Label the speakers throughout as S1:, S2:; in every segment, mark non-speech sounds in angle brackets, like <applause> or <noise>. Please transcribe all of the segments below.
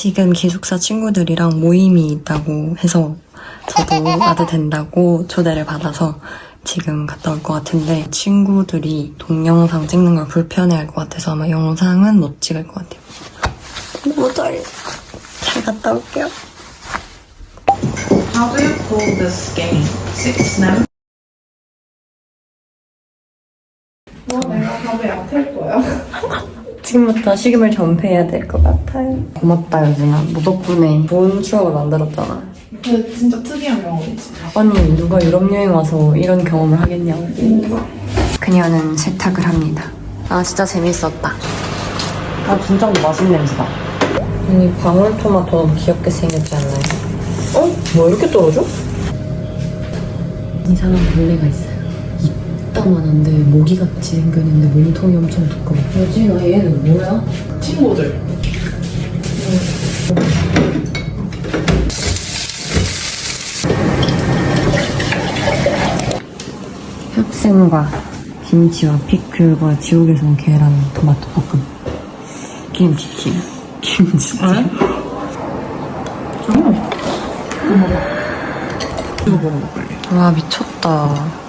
S1: 지금 기숙사 친구들이랑 모임이 있다고 해서 저도 와도 된다고 초대를 받아서 지금 갔다 올 것 같은데 친구들이 동영상 찍는 걸 불편해할 것 같아서 아마 영상은 못 찍을 것 같아요. 너무 떨려. 잘 갔다 올게요.
S2: How do you call this game? Six now? 뭐 내가 밥에 약할 거야.
S1: 지금부터 식음을 전폐해야 될 것 같아요. 고맙다 여진아. 너 덕분에 좋은 추억을 만들었잖아.
S2: 그 진짜 특이한 경험이지.
S1: 아니 누가 유럽 여행 와서 이런 경험을 하겠냐고. 그녀는 세탁을 합니다. 아 진짜 재밌었다. 아 진짜 맛있는 냄새다. 아니 방울토마토 너무 귀엽게 생겼지 않나요? 어? 뭐 이렇게 떨어져? 이상한 벌레가 있어 요. 이따만한데 모기같이 생겼는데 몸통이 엄청 두꺼워. 여진아 얘는 뭐야?
S2: 친구들.
S1: 흑생과 김치와 피클과 지옥에서 온 계란 토마토 볶음 김치찜 김치찜
S2: 이거 먹어봐 빨리.
S1: 와 미쳤다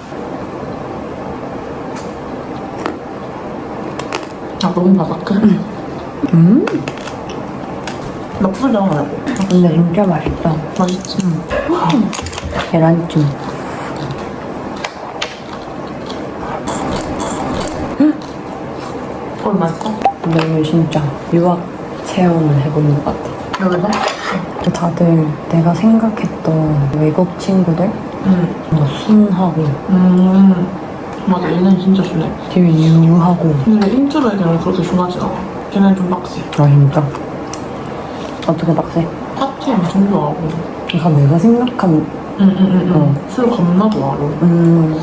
S2: 아 너무 바삭해.
S1: 음
S2: 나쁘지 않아.
S1: 근데 진짜 맛있다
S2: 맛있지.
S1: 계란찜
S2: 어 맛있어?
S1: 근데 오늘 진짜 유학 체험을 해보는 것 같아
S2: 여기서?
S1: 다들 내가 생각했던 외국 친구들
S2: 응.
S1: 뭐 순하고
S2: 음. 맞아 얘는 진짜 순해.
S1: 되게 유하고
S2: 근데 인트로 애들은 그렇게 순하지 않아. 걔는 좀 빡세.
S1: 아 진짜 어떻게 빡세?
S2: 파티 엄청 좋아하고.
S1: 그러니까 내가 생각한
S2: 응응응.
S1: 어.
S2: 술 겁나 좋아하고.
S1: 음.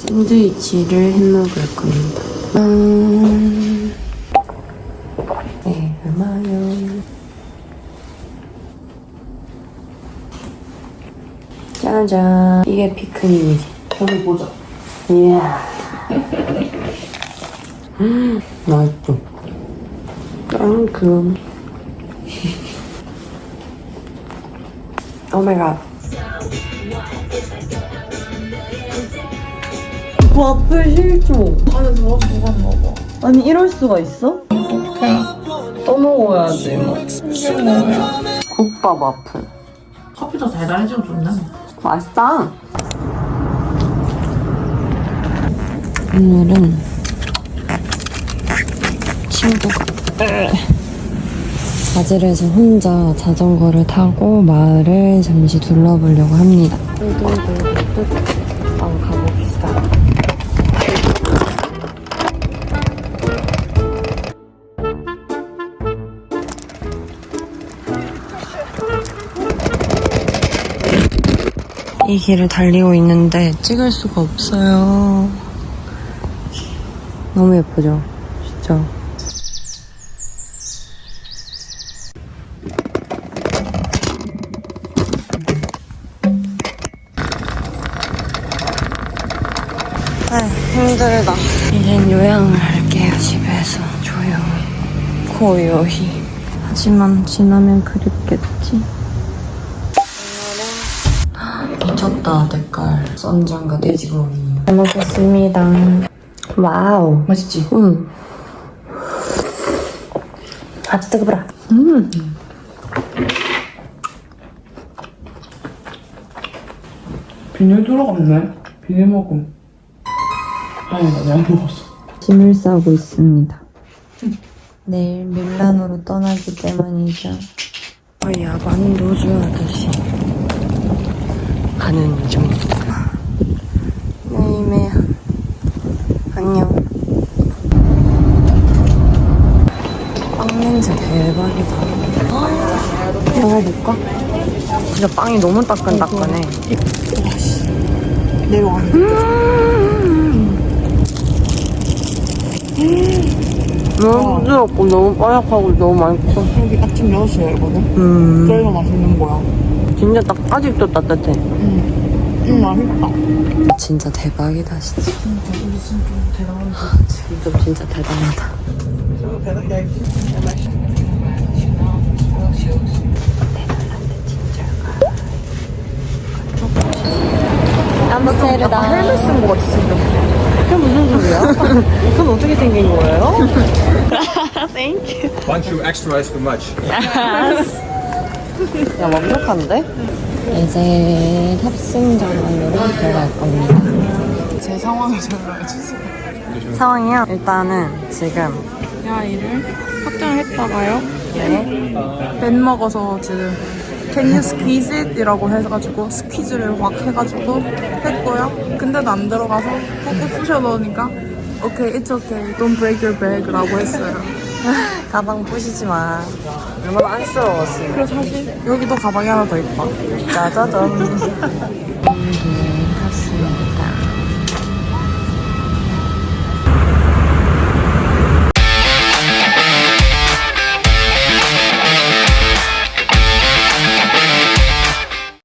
S1: 샌드위치를 해 먹을 겁니다. 음. 네, 얼마요? 짜잔. 이게 피크닉이지.
S2: 거기 보자.
S1: 이야. 음, 맛있죠? 짱그. 오메가. 와플 실조.
S2: 안에 들어가 들어갔나 봐.
S1: 아니 이럴 수가 있어? 또 먹어야지 뭐.
S2: 이게 뭐야?
S1: 국밥 와플.
S2: 커피도 달달해지고 좋네.
S1: 맛있다. 오늘은 친구가 바질에서 혼자 자전거를 타고 마을을 잠시 둘러보려고 합니다. 한번 가봅시다. 이 길을 달리고 있는데 찍을 수가 없어요. 너무 예쁘죠? 진짜. 아, 힘들다. 이젠 요양을 할게요, 집에서. 조용히. 고요히. 하지만 지나면 그립겠지. 미쳤다 색깔 썬장과 돼지고기 잘 먹겠습니다 와우
S2: 맛있지?
S1: 응. 아 뜨거워라 음.
S2: 비닐 들어갔네. 비닐 먹음. 다행이다 내가 먹었어.
S1: 짐을 싸고 있습니다 <laughs> 내일 밀라노로 떠나기 때문이죠 어, 야반 노주 아저씨 가는 중 네이메야 안녕 빵 냄새 대박이다 먹어볼까? 진짜 빵이 너무 따끈따끈해
S2: 내려와.
S1: 너무 부드럽고 너무 바삭하고 너무 맛있어
S2: 여기 아침 6시에 열거든?
S1: 음
S2: 그래서 맛있는 거야.
S1: 진짜 딱 아직도 따뜻해
S2: 응. 응, 맛있다.
S1: 진짜 대박이다 진짜
S2: 우리 진짜 대단한
S1: 지금 좀 진짜 대단하다. 암스테르담. 헬멧 쓴거 같이 생겼어. 그게 무슨 소리야? 그건 어떻게 생긴 거예요? <laughs>
S3: Bunch of extra is too much. <laughs>
S1: 야, 완벽한데? 이제 탑승장으로 들어갈 겁니다.
S2: 제 상황을 설명해주세요.
S1: 상황이요? 일단은 지금
S2: 야이를 확장을 했다가요.
S1: 네.
S2: 벤 먹어서 지금 Can you squeeze it? 이라고 해가지고 스퀴즈를 확 해가지고 했고요. 근데도 안 들어가서 꾹꾹 쑤셔 넣으니까 Okay, it's okay. Don't break your bag 라고 했어요. <laughs>
S1: 가방 부시지 마. 얼마나 안쓰러웠어.
S2: 그리고 사실 여기도 가방이 하나 더 있다.
S1: 짜자잔. <laughs>